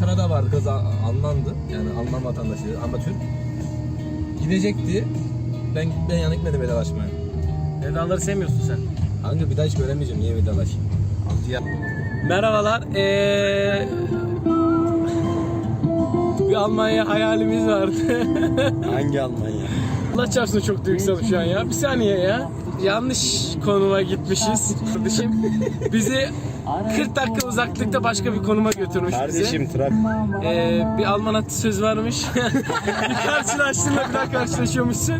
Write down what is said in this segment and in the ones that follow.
Kanada vardı kız Al- Almandı. Yani Alman vatandaşı ama Türk. Gidecekti. Ben ben yana gitmedim vedalaşmaya. Vedaları sevmiyorsun sen. Hangi bir daha hiç göremeyeceğim. Niye vedalaşayım? Ya. Merhabalar. Ee, bir Almanya hayalimiz vardı. Hangi Almanya? Allah çarpsın çok duygusalım şu an ya. Bir saniye ya. Yanlış konuma gitmişiz. Kardeşim bizi 40 dakika uzaklıkta başka bir konuma götürmüş bizi. Kardeşim trafik. Ee, bir Alman atasöz varmış. bir karşılaştığında bir daha karşılaşıyormuşsun.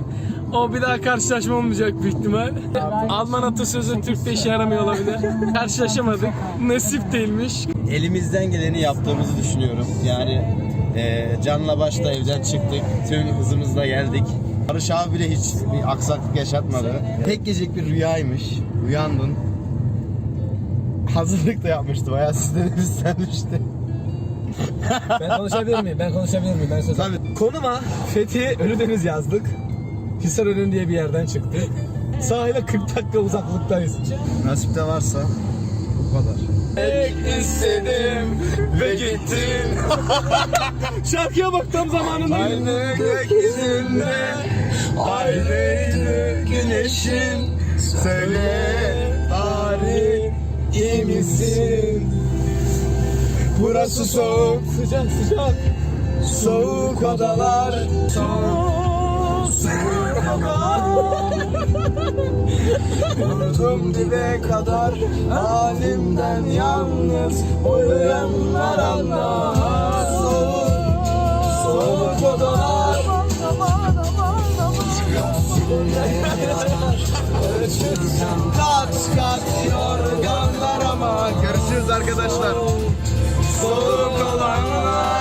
O bir daha karşılaşma olmayacak büyük ihtimal. Alman atasözü Türk'te işe yaramıyor olabilir. Karşılaşamadık. Nasip değilmiş. Elimizden geleni yaptığımızı düşünüyorum. Yani e, canla başla evden çıktık. Tüm hızımızla geldik. Barış abi bile hiç bir aksaklık yaşatmadı. Tek gecelik bir rüyaymış. Uyandın. Hazırlık da yapmıştı. Bayağı sizden istenmişti. Ben konuşabilir miyim? Ben konuşabilir miyim? Ben söz Tabii. Konuma Fethi Ölüdeniz yazdık. Hisarönü diye bir yerden çıktı. Sahile 40 dakika uzaklıktayız. Nasip de varsa bu kadar. istedim Ve gittin. Şarkıya bak tam zamanında. Aynı gökyüzünde Söyle bari iyi misin? Burası soğuk Sıcak sıcak. Soğuk odalar Soğuk Soğuk odalar Vurdum dibe kadar Halimden yalnız Uyuyanlar anlar Kaçırsam kaç kaç yorganlar ama Görüşürüz arkadaşlar. Soluk olanlar.